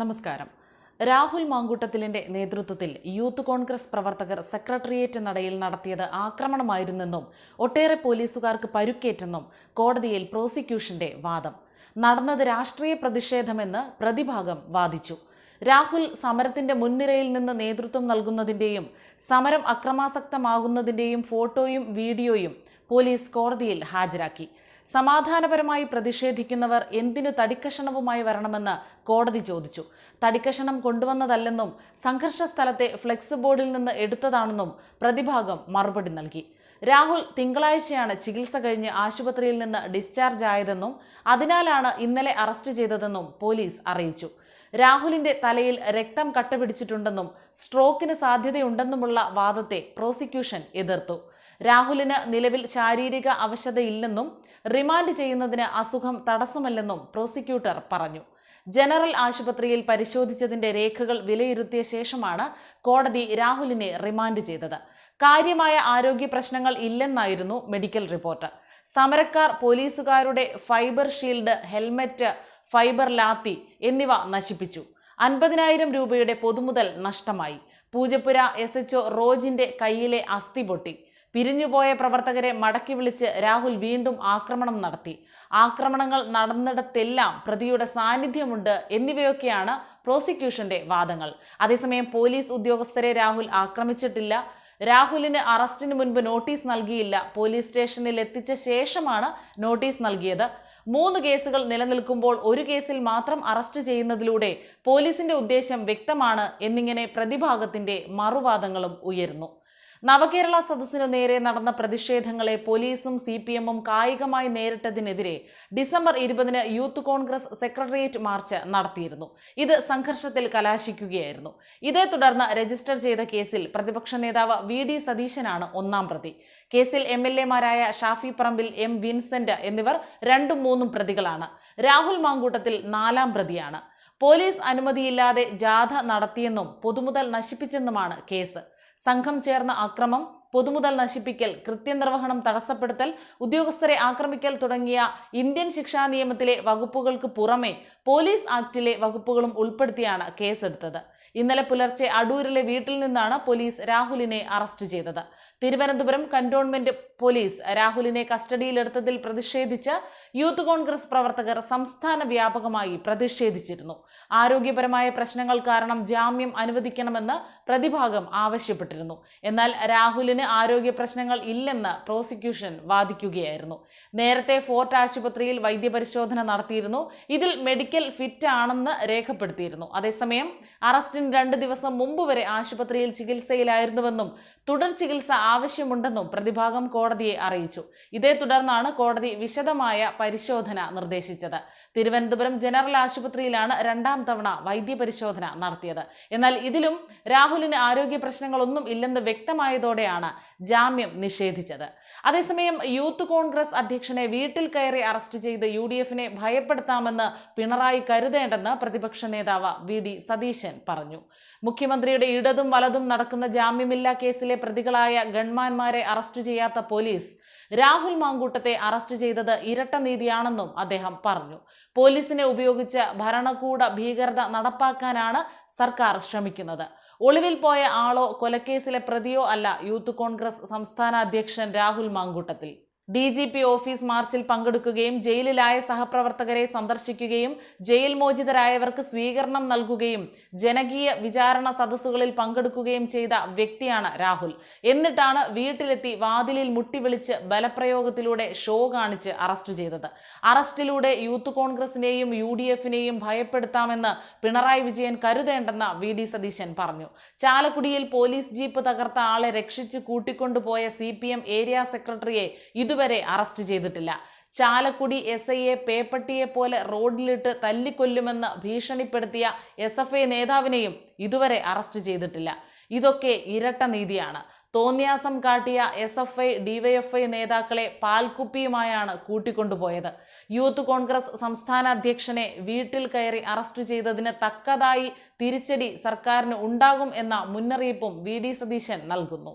നമസ്കാരം. രാഹുൽ മാങ്കൂട്ടത്തിലിന്റെ നേതൃത്വത്തിൽ യൂത്ത് കോൺഗ്രസ് പ്രവർത്തകർ സെക്രട്ടേറിയറ്റ് നടയിൽ നടത്തിയത് ആക്രമണമായിരുന്നെന്നും ഒട്ടേറെ പോലീസുകാർക്ക് പരുക്കേറ്റെന്നും കോടതിയിൽ പ്രോസിക്യൂഷന്റെ വാദം. നടന്നത് രാഷ്ട്രീയ പ്രതിഷേധമെന്ന് പ്രതിഭാഗം വാദിച്ചു. രാഹുൽ സമരത്തിന്റെ മുൻനിരയിൽ നിന്ന് നേതൃത്വം നൽകുന്നതിന്റെയും സമരം അക്രമാസക്തമാകുന്നതിന്റെയും ഫോട്ടോയും വീഡിയോയും പോലീസ് കോടതിയിൽ ഹാജരാക്കി. സമാധാനപരമായി പ്രതിഷേധിക്കുന്നവർ എന്തിനു തടിക്കഷണവുമായി വരണമെന്ന് കോടതി ചോദിച്ചു. തടിക്കഷണം കൊണ്ടുവന്നതല്ലെന്നും സംഘർഷ സ്ഥലത്തെ ഫ്ലെക്സ് ബോർഡിൽ നിന്ന് എടുത്തതാണെന്നും പ്രതിഭാഗം മറുപടി നൽകി. രാഹുൽ തിങ്കളാഴ്ചയാണ് ചികിത്സ കഴിഞ്ഞ് ആശുപത്രിയിൽ നിന്ന് ഡിസ്ചാർജ് ആയതെന്നും അതിനാലാണ് ഇന്നലെ അറസ്റ്റ് ചെയ്തതെന്നും പോലീസ് അറിയിച്ചു. രാഹുലിന്റെ തലയിൽ രക്തം കട്ടപിടിച്ചിട്ടുണ്ടെന്നും സ്ട്രോക്കിന് സാധ്യതയുണ്ടെന്നുമുള്ള വാദത്തെ പ്രോസിക്യൂഷൻ എതിർത്തു. രാഹുലിന് നിലവിൽ ശാരീരിക അവശതയില്ലെന്നും റിമാൻഡ് ചെയ്യുന്നതിന് അസുഖം തടസ്സമല്ലെന്നും പ്രോസിക്യൂട്ടർ പറഞ്ഞു. ജനറൽ ആശുപത്രിയിൽ പരിശോധിച്ചതിന്റെ രേഖകൾ വിലയിരുത്തിയ ശേഷമാണ് കോടതി രാഹുലിനെ റിമാൻഡ് ചെയ്തത്. കാര്യമായ ആരോഗ്യ പ്രശ്നങ്ങൾ ഇല്ലെന്നായിരുന്നു മെഡിക്കൽ റിപ്പോർട്ട്. സമരക്കാർ പോലീസുകാരുടെ fibre shield helmet fibre lathi എന്നിവ നശിപ്പിച്ചു. അൻപതിനായിരം രൂപയുടെ പൊതുമുതൽ നഷ്ടമായി. പൂജപ്പുര എസ് എച്ച്ഒ റോജിന്റെ കയ്യിലെ അസ്ഥി പൊട്ടി. പിരിഞ്ഞുപോയ പ്രവർത്തകരെ മടക്കി വിളിച്ച് രാഹുൽ വീണ്ടും ആക്രമണം നടത്തി. ആക്രമണങ്ങൾ നടന്നിടത്തെല്ലാം പ്രതിയുടെ സാന്നിധ്യമുണ്ട് എന്നിവയൊക്കെയാണ് പ്രോസിക്യൂഷന്റെ വാദങ്ങൾ. അതേസമയം പോലീസ് ഉദ്യോഗസ്ഥരെ രാഹുൽ ആക്രമിച്ചിട്ടില്ല. രാഹുലിന് അറസ്റ്റിന് മുൻപ് നോട്ടീസ് നൽകിയില്ല. പോലീസ് സ്റ്റേഷനിൽ എത്തിച്ച ശേഷമാണ് നോട്ടീസ് നൽകിയത്. മൂന്ന് കേസുകൾ നിലനിൽക്കുമ്പോൾ ഒരു കേസിൽ മാത്രം അറസ്റ്റ് ചെയ്യുന്നതിലൂടെ പോലീസിന്റെ ഉദ്ദേശം വ്യക്തമാണ് എന്നിങ്ങനെ പ്രതിഭാഗത്തിന്റെ മറുവാദങ്ങളും ഉയർന്നു നവകേരള സദസ്സിനു നേരെ നടന്ന പ്രതിഷേധങ്ങളെ പോലീസും സി പി എമ്മും കായികമായി നേരിട്ടതിനെതിരെ ഡിസംബർ ഇരുപതിന് യൂത്ത് കോൺഗ്രസ് സെക്രട്ടേറിയറ്റ് മാർച്ച് നടത്തിയിരുന്നു. ഇത് സംഘർഷത്തിൽ കലാശിക്കുകയായിരുന്നു. ഇതേ തുടർന്ന് രജിസ്റ്റർ ചെയ്ത കേസിൽ പ്രതിപക്ഷ നേതാവ് വി ഡി സതീശനാണ് ഒന്നാം പ്രതി. കേസിൽ എം എൽ എമാരായ ഷാഫി പറമ്പിൽ എം വിൻസെന്റ് എന്നിവർ രണ്ടും മൂന്നും പ്രതികളാണ്. രാഹുൽ മാങ്കൂട്ടത്തിൽ നാലാം പ്രതിയാണ്. പോലീസ് അനുമതിയില്ലാതെ ജാഥ നടത്തിയെന്നും പൊതുമുതൽ നശിപ്പിച്ചെന്നുമാണ് കേസ്. സംഘം ചേർന്ന അക്രമം പൊതുമുതൽ നശിപ്പിക്കൽ കൃത്യനിർവഹണം തടസ്സപ്പെടുത്തൽ ഉദ്യോഗസ്ഥരെ ആക്രമിക്കൽ തുടങ്ങിയ ഇന്ത്യൻ ശിക്ഷാ നിയമത്തിലെ വകുപ്പുകൾക്ക് പുറമെ പോലീസ് ആക്ടിലെ വകുപ്പുകളും ഉൾപ്പെടുത്തിയാണ് കേസെടുത്തത്. ഇന്നലെ പുലർച്ചെ അടൂരിലെ വീട്ടിൽ നിന്നാണ് പോലീസ് രാഹുലിനെ അറസ്റ്റ് ചെയ്തത്. തിരുവനന്തപുരം കന്റോൺമെന്റ് പോലീസ് രാഹുലിനെ കസ്റ്റഡിയിലെടുത്തതിൽ പ്രതിഷേധിച്ച് യൂത്ത് കോൺഗ്രസ് പ്രവർത്തകർ സംസ്ഥാന വ്യാപകമായി പ്രതിഷേധിച്ചിരുന്നു. ആരോഗ്യപരമായ പ്രശ്നങ്ങൾ കാരണം ജാമ്യം അനുവദിക്കണമെന്ന് പ്രതിഭാഗം ആവശ്യപ്പെട്ടിരുന്നു. എന്നാൽ രാഹുലിന് ആരോഗ്യ പ്രശ്നങ്ങൾ ഇല്ലെന്ന് പ്രോസിക്യൂഷൻ വാദിക്കുകയായിരുന്നു. നേരത്തെ ഫോർട്ട് ആശുപത്രിയിൽ വൈദ്യപരിശോധന നടത്തിയിരുന്നു. ഇതിൽ മെഡിക്കൽ ഫിറ്റ് ആണെന്ന് രേഖപ്പെടുത്തിയിരുന്നു. അതേസമയം അറസ്റ്റിന് രണ്ട് ദിവസം മുമ്പ് വരെ ആശുപത്രിയിൽ ചികിത്സയിലായിരുന്നുവെന്നും തുടർ ചികിത്സ ആവശ്യമുണ്ടെന്നും പ്രതിഭാഗം കോടതിയെ അറിയിച്ചു. ഇതേ തുടർന്നാണ് കോടതി വിശദമായ പരിശോധന നിർദ്ദേശിച്ചത്. തിരുവനന്തപുരം ജനറൽ ആശുപത്രിയിലാണ് രണ്ടാം തവണ വൈദ്യപരിശോധന നടത്തിയത്. എന്നാൽ ഇതിലും രാഹുലിന് ആരോഗ്യ പ്രശ്നങ്ങളൊന്നും ഇല്ലെന്ന് വ്യക്തമായതോടെയാണ് ജാമ്യം നിഷേധിച്ചത്. അതേസമയം യൂത്ത് കോൺഗ്രസ് അധ്യക്ഷനെ വീട്ടിൽ കയറി അറസ്റ്റ് ചെയ്ത് യു ഡി എഫിനെ ഭയപ്പെടുത്താമെന്ന് പിണറായി കരുതേണ്ടെന്ന് പ്രതിപക്ഷ നേതാവ് വി ഡി സതീശൻ പറഞ്ഞു. മുഖ്യമന്ത്രിയുടെ ഇടതും വലതും നടക്കുന്ന ജാമ്യമില്ലാ കേസിലെ പ്രതികളായ ഗൺമാന്മാരെ അറസ്റ്റ് ചെയ്യാത്ത പോലീസ് രാഹുൽ മാങ്കൂട്ടത്തെ അറസ്റ്റ് ചെയ്തത് ഇരട്ട നീതിയാണെന്നും അദ്ദേഹം പറഞ്ഞു. പോലീസിനെ ഉപയോഗിച്ച് ഭരണകൂട ഭീകരത നടപ്പാക്കാനാണ് സർക്കാർ ശ്രമിക്കുന്നത്. ഒളിവിൽ പോയ ആളോ കൊലക്കേസിലെ പ്രതിയോ അല്ല യൂത്ത് കോൺഗ്രസ് സംസ്ഥാന അധ്യക്ഷൻ Rahul Mamkootathil. D G P office മാർച്ചിൽ പങ്കെടുക്കുകയും ജയിലിലായ സഹപ്രവർത്തകരെ സന്ദർശിക്കുകയും ജയിൽ മോചിതരായവർക്ക് സ്വീകരണം നൽകുകയും ജനകീയ വിചാരണ സദസ്സുകളിൽ പങ്കെടുക്കുകയും ചെയ്ത വ്യക്തിയാണ് രാഹുൽ. എന്നിട്ടാണ് വീട്ടിലെത്തി വാതിലിൽ മുട്ടിവിളിച്ച് ബലപ്രയോഗത്തിലൂടെ ഷോ കാണിച്ച് അറസ്റ്റ് ചെയ്തത്. അറസ്റ്റിലൂടെ യൂത്ത് കോൺഗ്രസിനെയും യു ഡി എഫിനെയും ഭയപ്പെടുത്താമെന്ന് പിണറായി വിജയൻ കരുതേണ്ടെന്ന് വി ഡി സതീശൻ പറഞ്ഞു. ചാലക്കുടിയിൽ പോലീസ് ജീപ്പ് തകർത്ത ആളെ രക്ഷിച്ച് കൂട്ടിക്കൊണ്ടുപോയ സി ഏരിയ സെക്രട്ടറിയെ ഇതുവരെ അറസ്റ്റ് ചെയ്തിട്ടില്ല. ചാലക്കുടി എസ് ഐയെ പേപ്പട്ടിയെ പോലെ റോഡിലിട്ട് തല്ലിക്കൊല്ലുമെന്ന് ഭീഷണിപ്പെടുത്തിയ എസ് എഫ് ഐ നേതാവിനെയും ഇതുവരെ അറസ്റ്റ് ചെയ്തിട്ടില്ല. ഇതൊക്കെ ഇരട്ട നീതിയാണ്. തോന്നിയാസം കാട്ടിയ എസ് എഫ് ഐ ഡിവൈഎഫ്ഐ നേതാക്കളെ പാൽക്കുപ്പിയുമായാണ് കൂട്ടിക്കൊണ്ടുപോയത്. യൂത്ത് കോൺഗ്രസ് സംസ്ഥാന അധ്യക്ഷനെ വീട്ടിൽ കയറി അറസ്റ്റ് ചെയ്തതിന് തക്കതായി തിരിച്ചടി സർക്കാരിന് ഉണ്ടാകും എന്ന മുന്നറിയിപ്പും വി ഡി സതീശൻ നൽകുന്നു.